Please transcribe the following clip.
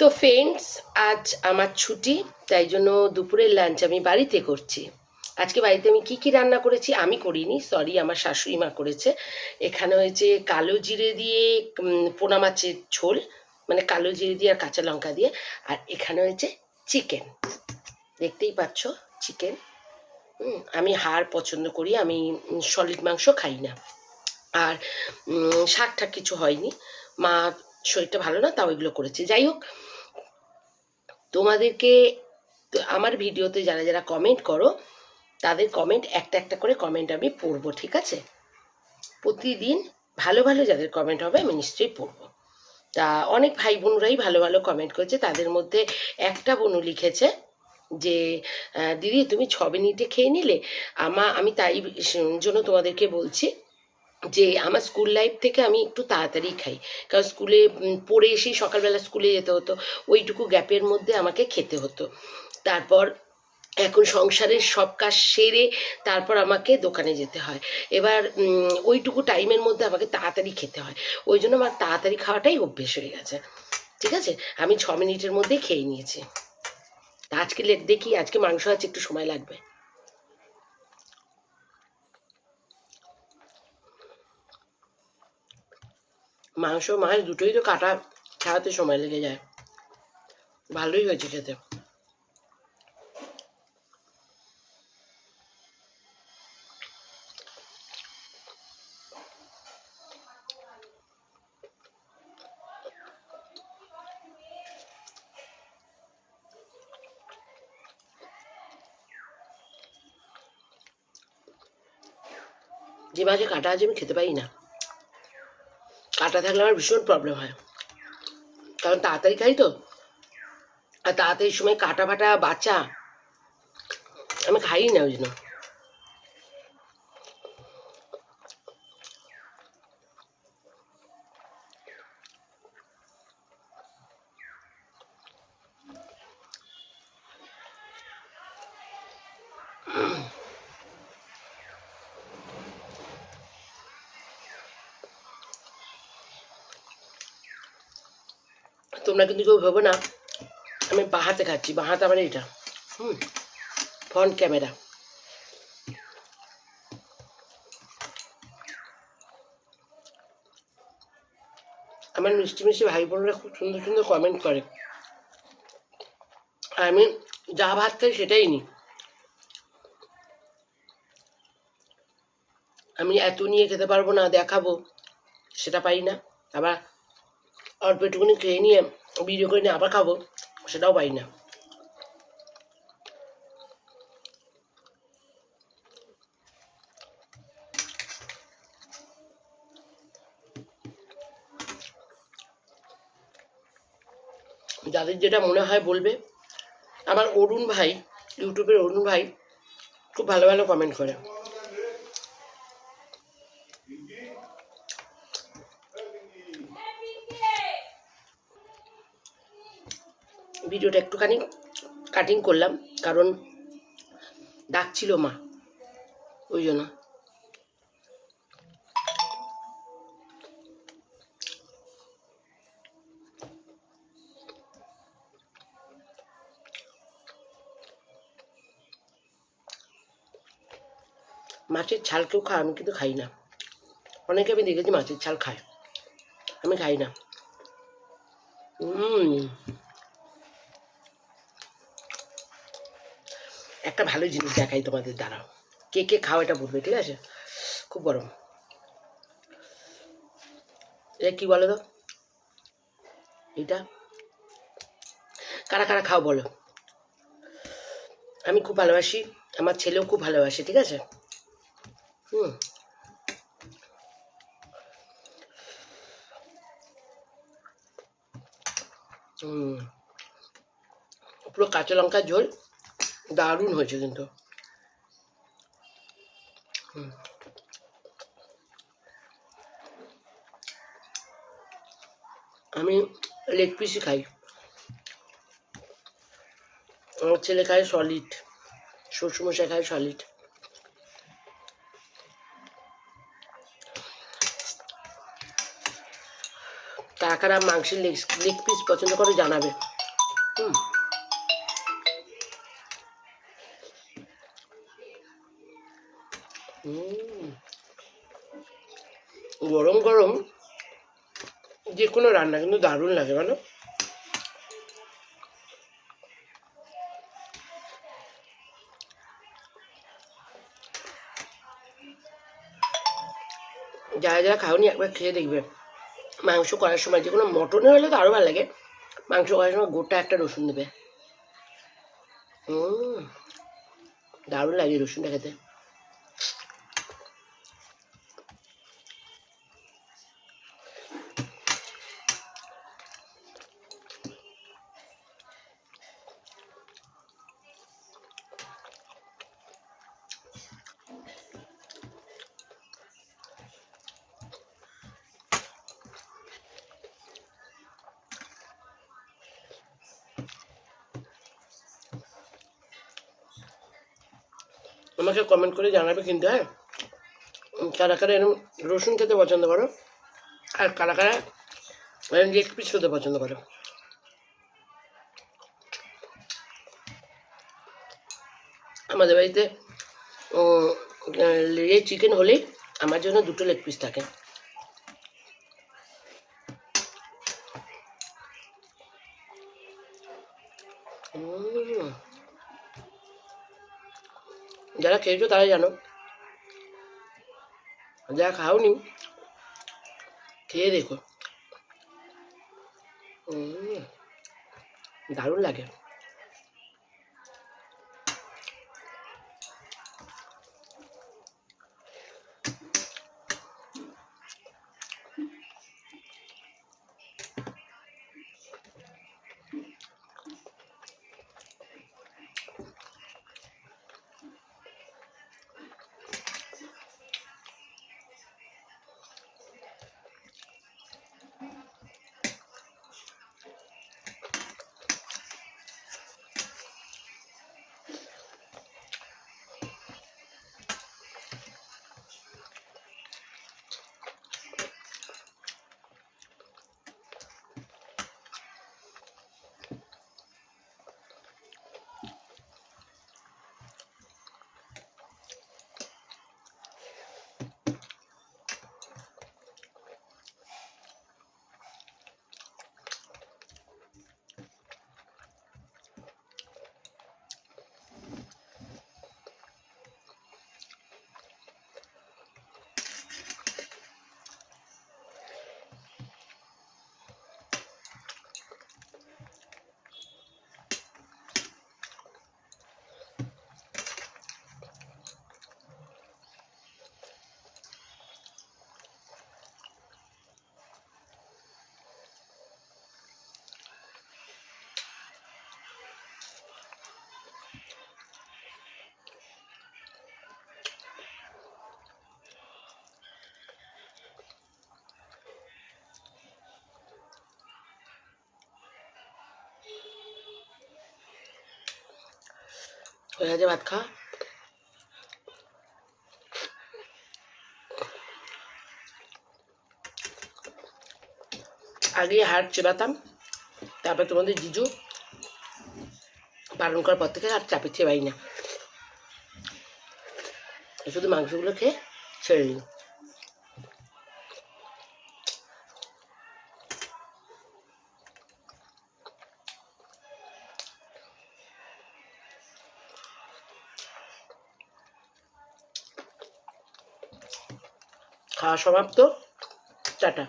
তো ফ্রেন্ডস আজ আমার ছুটি, তাই জন্য দুপুরের লাঞ্চ আমি বাড়িতে করছি। আজকে বাড়িতে আমি কি কি রান্না করেছি আমি করিনি সরি আমার শাশুড়ি মা করেছে। এখানে হয়েছে কালো জিরে দিয়ে পোনা মাছের ঝোল মানে কালো জিরে দিয়ে আর কাঁচা লঙ্কা দিয়ে। আর এখানে হয়েছে চিকেন দেখতেই পাচ্ছ চিকেন আমি হাড় পছন্দ করি, আমি সলিড মাংস খাই না। আর শাক ঠাক কিছু হয়নি। মা শরীরটা ভালো না, তাও এগুলো করেছে। যাই হোক তোমাদেরকে আমার ভিডিওতে যারা যারা কমেন্ট করো, তাদের কমেন্ট একটা একটা করে কমেন্ট আমি পড়ব, ঠিক আছে? প্রতিদিন ভালো ভালো যাদের কমেন্ট হবে আমি নিশ্চয়ই পড়ব। তা অনেক ভাই বোনরাই ভালো ভালো কমেন্ট করেছে, তাদের মধ্যে একটা বোনও লিখেছে যে দিদি তুমি ছ মিনিটে খেয়ে নিলে, আমা, আমি তাই জন্য তোমাদেরকে বলছি যে আমার স্কুল লাইফ থেকে আমি একটু তাড়াতাড়ি খাই। কারণ স্কুলে পড়ে এসেই সকালবেলা স্কুলে যেতে হতো। ওইটুকু গ্যাপের মধ্যে আমাকে খেতে হতো। তারপর এখন সংসারের সব কাজ সেরে তারপর আমাকে দোকানে যেতে হয়। এবার ওইটুকু টাইমের মধ্যে আমাকে তাড়াতাড়ি খেতে হয়। ওই জন্য আমার তাড়াতাড়ি খাওয়াটাই অভ্যেস হয়ে গেছে। ঠিক আছে? আমি ছ মিনিটের মধ্যেই খেয়ে নিয়েছি। আজকে লে- দেখি, আজকে মাংস আছে, একটু সময় লাগবে। মাংস, মাছ দুটোই তো কাটা, খাওয়াতে সময় লেগে যায়। ভালোই হয়েছে খেতে। যে মাঝে কাটা আছে আমি খেতে পারি না। কাটা থাকলে আমার ভীষণ প্রবলেম হয়। কারণ তাড়াতাড়ি খাই তো। আর তাড়াতাড়ি সময় কাটা ফাটা বাচ্চা, আমি খাই না ওই জন্য। তোমরা কিন্তু কেউ ভেবো না। আমি বাহাতে খাচ্ছি বাহাতে আমার এটা। হুম ফ্রন্ট ক্যামেরা আমার মিষ্টি মিষ্টি ভাই বোনরা খুব সুন্দর সুন্দর কমেন্ট করে। আমি যা ভাত খাই সেটাই নিই আমি এত নিয়ে খেতে পারব না, দেখাবো, সেটা পাই না। আবার অল্প একটুখানি খেয়ে নিয়ে ভিডিও করে নিয়ে আবার খাব, সেটাও পাই না। যাদের যেটা মনে হয় বলবে, আমার অরুণ ভাই, ইউটিউবের অরুণ ভাই খুব ভালো ভালো কমেন্ট করে। ভিডিওটা একটুখানি কাটিং করলাম, কারণ ডাকছিল মা ওই জন্য মাছের ছাল কেউ খায়, আমি কিন্তু খাই না। অনেকে আমি দেখেছি মাছের ছাল খায়, আমি খাই না। হুম একটা ভালো জিনিস দেখাই তোমাদের, দাঁড়াও। কে কে খাও এটা বলবে, ঠিক আছে? খুব গরম। এটা কি বলো তো? এটা কারা কারা খাও বলো? আমি খুব ভালোবাসি, আমার ছেলেও খুব ভালোবাসে, ঠিক আছে? হুম। পুরো কাঁচা লঙ্কার ঝোল। দারুণ হয়েছে কিন্তু হুম। আমি লেগ পিসই খাই আমার ছেলে খায় সলিড শ্বশুরমশাই খায় সলিড কারা কারা মাংসের লেগ লেগ পিস পছন্দ করে জানাবে হুম। যে কোনো রান্না কিন্তু দারুণ লাগে, বলো। যারা যারা খাওনি, একবার খেয়ে দেখবে। মাংস করার সময় যে কোনো মটনে হলে তো আরও ভালো লাগে। মাংস করার সময় গোটা একটা রসুন দেবে। দারুণ লাগে রসুনটা খেতে। আমাকে কমেন্ট করে জানাবে কিন্তু হ্যাঁ? কারা কারা এরকম রসুন খেতে পছন্দ করো, আর কারা কারা এরকম লেগ পিস খেতে পছন্দ করো। আমাদের বাড়িতে চিকেন হলেই আমার জন্য দুটো লেগ পিস থাকে। খেয়েছো তারাই জানো। যা খাওনি খেয়ে দেখো। দারুণ লাগে। হয়ে ভাত খা আগে হাট চেবাতাম, তারপর তোমাদের জিজু পালন করার পর থেকে আর চাপে চেবাই না। শুধু মাংসগুলো খেয়ে ছেড়ে দিই। খাওয়া সমাপ্ত। টাটা।